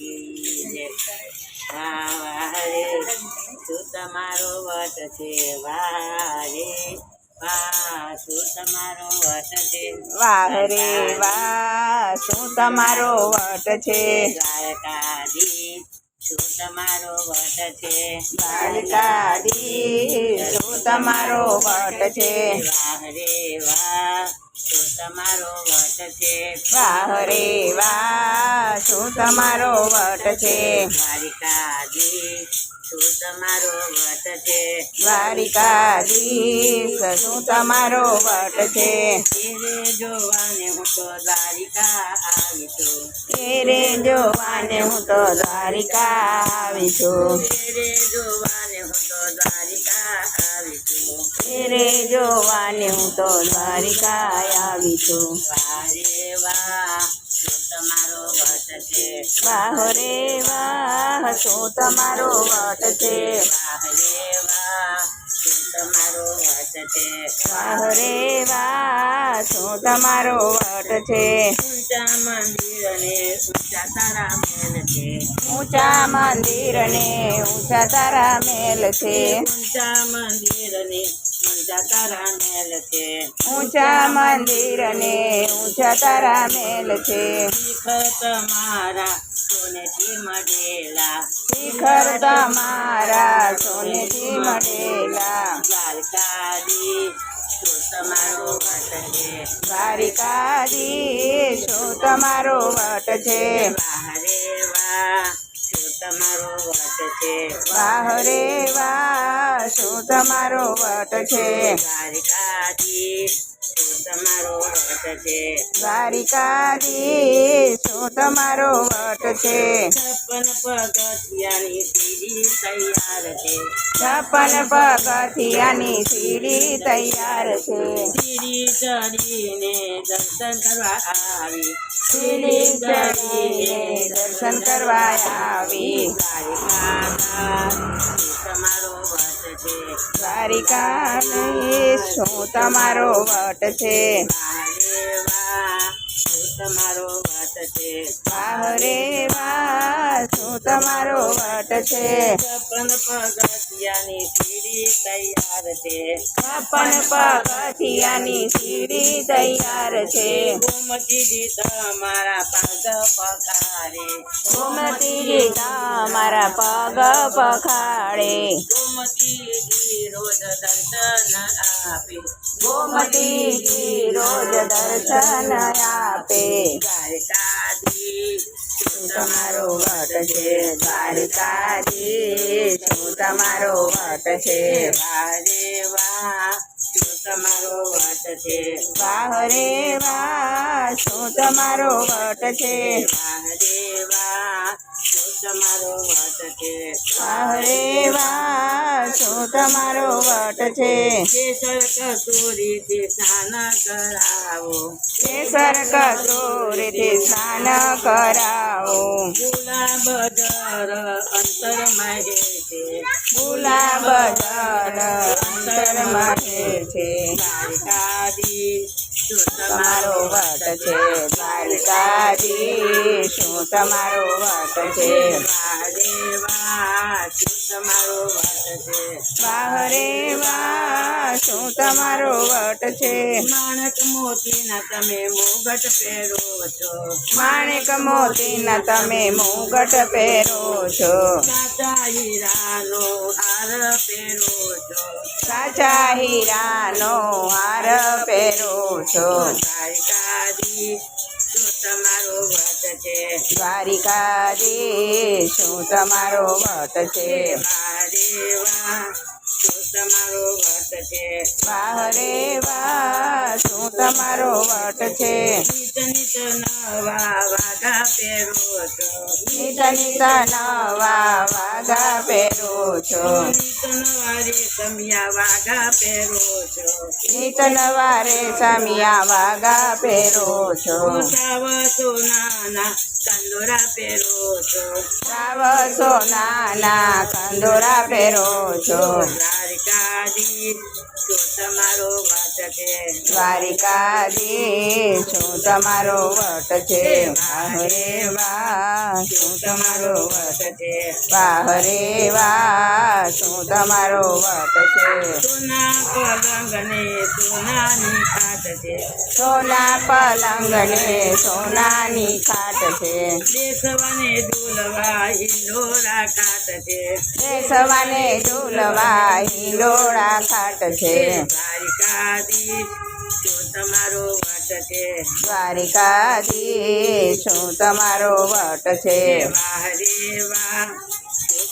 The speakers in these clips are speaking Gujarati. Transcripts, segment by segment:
કી જય વાહ વાહ રે શું તમારો વટ છે વારે વાહ શું તમારો વટ છે. વાહ રે વાહ શું તમારો વટ છે. દ્વારકાધી શું તમારો વટ છે. દ્વારકાધીશ શું તમારો વટ છે. વાહ રે વાહ તમારો વટ છે? વાહ રે વાહ શું તમારો વટ છે? દ્વારિકાધીશ શું તમારો વટ છે? દ્વારિકાધીશ શું તમારો વટ છે? તેરે જોવાને હું તો દ્વારિકા આવી છું. તેરે જોવાને હું તો દ્વારિકા આવી છું. હું જોવાને હું તો દ્વારિકા આવી છું વારે વાહ તમારો વટ છે વાહ રે વાહ, શું તમારો વટ છે? વાહ રે તમારો વાટ છે. વાહ રે વાહ શું તમારો વાટ છે? ઊંચા મંદિર અને ઊંચા તારા મેલ છે. ઊંચા મંદિર અને ઊંચા તારા મેલ છે. ઊંચા મંદિર અને ઊંચા તારા મેલ છે. ઊંચા મંદિર અને ઊંચા તારા મેલ છે. તમારા સોનેથી મળેલા. શિખર તમારા સોનેથી મળેલા. દ્વારકાધીશ શું તમારો વટ છે? દ્વારિકાધીશ શું તમારો વટ છે? વાહ રે શું તમારો વટ છે? વાહ રે શું તમારો વટ છે? દ્વારકાધીશ શું તમારો વટ છે. દ્વારિકાધીશ તમારો વટ છે. છપ્પન પગથિયાની સીડી તૈયાર છે. છપ્પન પગથિયાની સીડી તૈયાર છે. સીડી ચડીને દર્શન કરવા આવી. સીડી ચડીને દર્શન કરવા આવી. દ્વારિકાધીશ વટ શું તમારો વટ છે? તમારો વટ છે? વાહ રે વાહ. તમારો વટ છે. છપ્પન પગથિયાની સીડી તૈયાર છે. છપ્પન પગથિયાની સીડી તૈયાર છે. ગોમતીજી તમારા પગ પખારે ગોમતીજી તમારા પગ પખાડે ગોમતીજી રોજ દર્શન આપે. ગોમતીજી રોજ દર્શન આપે. દ્વારકાધીશ શું તમારો વટ છે દ્વારિકાધીશ શું તમારો વટ છે મહાદેવા શું તમારો વટ છે શું તમારો વટ છે તમારો વટ છે શું તમારો વટ છે કેસર કસુરી સ્નાન કરાવો, કેસર સ્નાન કરાવો. ગુલાબ દર અંતર મહે છે. ગુલાબ દર અંતર મહે છે. દાદી તમારો વટ છે, દ્વારિકાધીશ. શું તમારો વટ છે? શું તમારો વટ છે? વાહ શું તમારો વટ છે? માણક મોતીના તમે મુગટ પહેરો છો. માણેક મોતીના તમે મુગટ પહેરો છો. સાચા હીરાનો હાર પહેરો છો. સાચા હીરાનો હાર પહેરો છો. તમારો વટ છે દ્વારિકાધીશ શું તમારો વટ છે. મહાદેવા શું તમારો વટ છે વાહ રે શું તમારો વટ છે? નવા વાઘા પહેરો છો. નિત નિત નવા વાઘા પેરો છો. નિત નવા રેશમિયા વાઘા પેરો છો. નિત નવા રેશમિયા વાઘા પેરો છો. સાવ સોનાના કંદોરા પેરો છો. સાવ સોનાના કંદોરા પેરો છો શું તમારો દ્વારિકાધીશ શું તમારો વટ છે. વાહ રે શું તમારો વટ છે. બાહરે શું તમારો વટ છે. સોના પલંગ ને સોનાની ખાટ છે. સોના પલંગને સોનાની ખાટ છે. દેશવાને ઝૂલવા હિંડોળા ખાટ છે. સવાને ઝૂલવા હિંડોળા ખાટ છે. દ્વારિકાધીશ શું તમારો વટ છે. દ્વારિકાધીશ શું તમારો વટ છે. વાહ રે વાહ.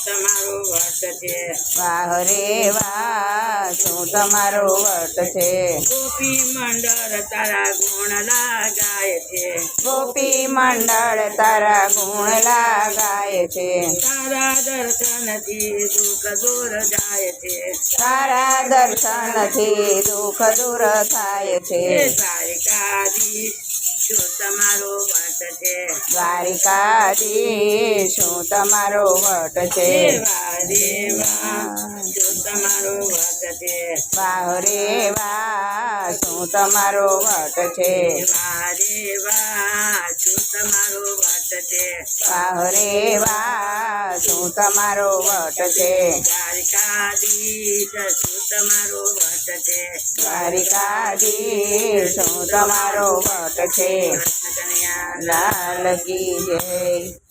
તમારો વટ છે. વાહ રે વાહ શું તમારો વટ છે? ગોપી મંડળ તારા ગુણ લાગાય છે. ગોપી મંડળ તારા ગુણ લાગાય છે. તારા દર્શનથી દુઃખ દૂર જાય છે. તારા દર્શનથી દુઃખ દૂર થાય છે. સારી દ્વારિકાધીશ જો તમારો વટ છે. દ્વારિકાધીશ શું તમારો વટ છે. હે વા જો તમારો વટ છે વાહ રે વાહ શું તમારો વટ છે? વાહ રે વાહ જો તમારો વટ છે? વાહ રે વાહ શું તમારો વટ છે? દ્વારિકાધીશ શું તમારો વટ છે? દ્વારિકાધીશ શું તમારો વટ છે? કૃષ્ણ કનૈયા. લાલ કી જય.